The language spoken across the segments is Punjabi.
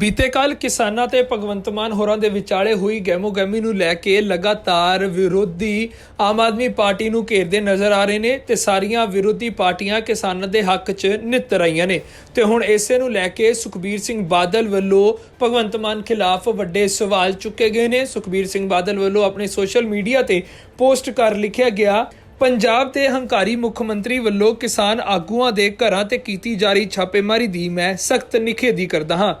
ਬੀਤੇ ਕੱਲ ਕਿਸਾਨਾਂ ਤੇ ਭਗਵੰਤ ਮਾਨ ਹੋਰਾਂ ਦੇ ਵਿਚਾਲੇ ਹੋਈ ਗੈਮੋਗੈਮੀ ਨੂੰ ਲੈ ਕੇ ਲਗਾਤਾਰ ਵਿਰੋਧੀ ਆਮ ਆਦਮੀ ਪਾਰਟੀ ਨੂੰ ਘੇਰਦੇ ਨਜ਼ਰ ਆ ਰਹੇ ਨੇ ਤੇ ਸਾਰੀਆਂ ਵਿਰੋਧੀ ਪਾਰਟੀਆਂ ਕਿਸਾਨਾਂ ਦੇ ਹੱਕ 'ਚ ਨਿੱਤ ਰਹੀਆਂ ਨੇ। ਤੇ ਹੁਣ ਇਸੇ ਨੂੰ ਲੈ ਕੇ ਸੁਖਬੀਰ ਸਿੰਘ ਬਾਦਲ ਵੱਲੋਂ ਭਗਵੰਤ ਮਾਨ ਖਿਲਾਫ ਵੱਡੇ ਸਵਾਲ ਚੁੱਕੇ ਗਏ ਨੇ। ਸੁਖਬੀਰ ਸਿੰਘ ਬਾਦਲ ਵੱਲੋਂ ਆਪਣੇ ਸੋਸ਼ਲ ਮੀਡੀਆ ਤੇ ਪੋਸਟ ਕਰ ਲਿਖਿਆ ਗਿਆ ਪੰਜਾਬ ਦੇ ਹੰਕਾਰੀ ਮੁੱਖ ਮੰਤਰੀ ਵੱਲੋਂ ਕਿਸਾਨ ਆਗੂਆਂ ਦੇ ਘਰਾਂ ਤੇ ਕੀਤੀ ਜਾ ਰਹੀ ਛਾਪੇਮਾਰੀ ਦੀ ਮੈਂ ਸਖਤ ਨਿਖੇਧੀ ਕਰਦਾ ਹਾਂ।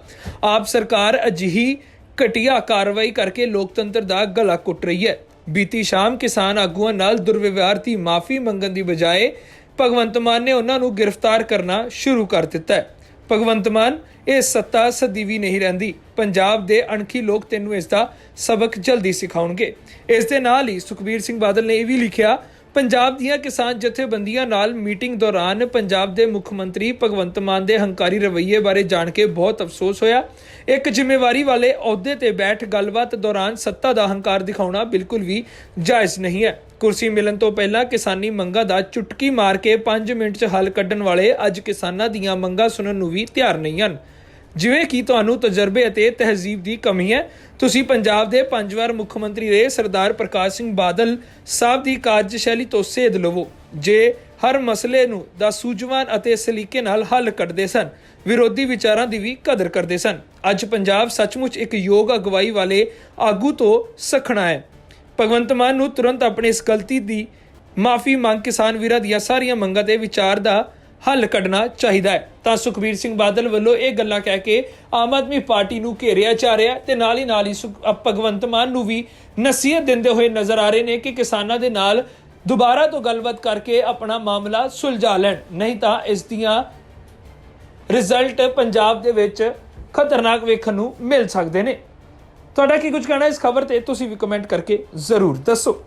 ਆਪ ਸਰਕਾਰ ਅਜਿਹੀ ਘਟੀਆ ਕਾਰਵਾਈ ਕਰਕੇ ਲੋਕਤੰਤਰ ਦਾ ਗਲਾ ਕੁੱਟ ਰਹੀ ਹੈ। ਬੀਤੀ ਸ਼ਾਮ ਕਿਸਾਨ ਆਗੂਆਂ ਨਾਲ ਦੁਰਵਿਵਹਾਰ ਦੀ ਮਾਫੀ ਮੰਗਣ ਦੀ ਬਜਾਏ ਭਗਵੰਤ ਮਾਨ ਨੇ ਉਹਨਾਂ ਨੂੰ ਗ੍ਰਿਫਤਾਰ ਕਰਨਾ ਸ਼ੁਰੂ ਕਰ ਦਿੱਤਾ ਹੈ। ਭਗਵੰਤ ਮਾਨ, ਇਹ ਸੱਤਾ ਸਦੀਵੀ ਨਹੀਂ ਰਹਿੰਦੀ। ਪੰਜਾਬ ਦੇ ਅਣਖੀ ਲੋਕ ਤੈਨੂੰ ਇਸ ਦਾ ਸਬਕ ਜਲਦੀ ਸਿਖਾਉਣਗੇ। ਇਸ ਦੇ ਨਾਲ ਹੀ ਸੁਖਬੀਰ ਸਿੰਘ ਬਾਦਲ ਨੇ ਇਹ ਵੀ ਲਿਖਿਆ ਪੰਜਾਬ ਦੀਆਂ ਕਿਸਾਨ ਜਥੇਬੰਦੀਆਂ ਨਾਲ ਮੀਟਿੰਗ ਦੌਰਾਨ ਪੰਜਾਬ ਦੇ ਮੁੱਖ ਮੰਤਰੀ ਭਗਵੰਤ ਮਾਨ ਦੇ ਹੰਕਾਰੀ ਰਵੱਈਏ ਬਾਰੇ ਜਾਣ ਕੇ ਬਹੁਤ ਅਫਸੋਸ ਹੋਇਆ। ਇੱਕ ਜ਼ਿੰਮੇਵਾਰੀ ਵਾਲੇ ਅਹੁਦੇ ਤੇ ਬੈਠ ਗੱਲਬਾਤ ਦੌਰਾਨ ਸੱਤਾ ਦਾ ਹੰਕਾਰ ਦਿਖਾਉਣਾ ਬਿਲਕੁਲ ਵੀ ਜਾਇਜ਼ ਨਹੀਂ ਹੈ। ਕੁਰਸੀ ਮਿਲਣ ਤੋਂ ਪਹਿਲਾਂ ਕਿਸਾਨੀ ਮੰਗਾਂ ਦਾ ਚੁਟਕੀ ਮਾਰ ਕੇ 5 ਮਿੰਟ 'ਚ ਹੱਲ ਕੱਢਣ ਵਾਲੇ ਅੱਜ ਕਿਸਾਨਾਂ ਦੀਆਂ ਮੰਗਾਂ ਸੁਣਨ ਨੂੰ ਵੀ ਤਿਆਰ ਨਹੀਂ ਹਨ। ਜਿਵੇਂ ਕਿ ਤੁਹਾਨੂੰ ਤਜਰਬੇ ਅਤੇ ਤਹਿਜ਼ੀਬ ਦੀ ਕਮੀ ਹੈ, ਤੁਸੀਂ ਪੰਜਾਬ ਦੇ ਪੰਜ ਵਾਰ ਮੁੱਖ ਮੰਤਰੀ ਰਹੇ ਸਰਦਾਰ ਪ੍ਰਕਾਸ਼ ਸਿੰਘ ਬਾਦਲ ਸਾਹਿਬ ਦੀ ਕਾਰਜਸ਼ੈਲੀ ਤੋਂ ਸੇਧ ਲਵੋ, ਜੇ ਹਰ ਮਸਲੇ ਨੂੰ ਦਾ ਸੂਝਵਾਨ ਅਤੇ ਸਲੀਕੇ ਨਾਲ ਹੱਲ ਕੱਢਦੇ ਸਨ, ਵਿਰੋਧੀ ਵਿਚਾਰਾਂ ਦੀ ਵੀ ਕਦਰ ਕਰਦੇ ਸਨ। ਅੱਜ ਪੰਜਾਬ ਸੱਚਮੁੱਚ ਇੱਕ ਯੋਗ ਅਗਵਾਈ ਵਾਲੇ ਆਗੂ ਤੋਂ ਸਖਣਾ ਹੈ। ਭਗਵੰਤ ਮਾਨ ਨੂੰ ਤੁਰੰਤ ਆਪਣੀ ਇਸ ਗਲਤੀ ਦੀ ਮਾਫੀ ਮੰਗ ਕਿਸਾਨ ਵੀਰਾਂ ਦੀਆਂ ਸਾਰੀਆਂ ਮੰਗਾਂ ਤੇ ਵਿਚਾਰ ਦਾ ਹੱਲ ਕੱਢਣਾ ਚਾਹੀਦਾ ਹੈ। ਤਾਂ ਸੁਖਬੀਰ ਸਿੰਘ ਬਾਦਲ ਵੱਲੋਂ ਇਹ ਗੱਲਾਂ ਕਹਿ ਕੇ ਆਮ ਆਦਮੀ ਪਾਰਟੀ ਨੂੰ ਘੇਰਿਆ ਜਾ ਰਿਹਾ ਤੇ ਨਾਲ ਹੀ ਨਾਲ ਹੀ ਸੁਖ- ਭਗਵੰਤ ਮਾਨ ਨੂੰ ਵੀ ਨਸੀਹਤ ਦਿੰਦੇ ਹੋਏ ਨਜ਼ਰ ਆ ਰਹੇ ਨੇ ਕਿ ਕਿਸਾਨਾਂ ਦੇ ਨਾਲ ਦੁਬਾਰਾ ਤੋਂ ਗੱਲਬਾਤ ਕਰਕੇ ਆਪਣਾ ਮਾਮਲਾ ਸੁਲਝਾ ਲੈਣ। ਨਹੀਂ ਤਾਂ ਇਸ ਦੀਆਂ ਰਿਜ਼ਲਟ ਪੰਜਾਬ ਦੇ ਵਿੱਚ ਖਤਰਨਾਕ ਵੇਖਣ ਨੂੰ ਮਿਲ ਸਕਦੇ ਨੇ। ਤੁਹਾਡਾ ਕੀ ਕੁਝ ਕਹਿਣਾ ਇਸ ਖਬਰ ਤੇ ਤੁਸੀਂ ਵੀ ਕਮੈਂਟ ਕਰਕੇ ਜ਼ਰੂਰ ਦੱਸੋ।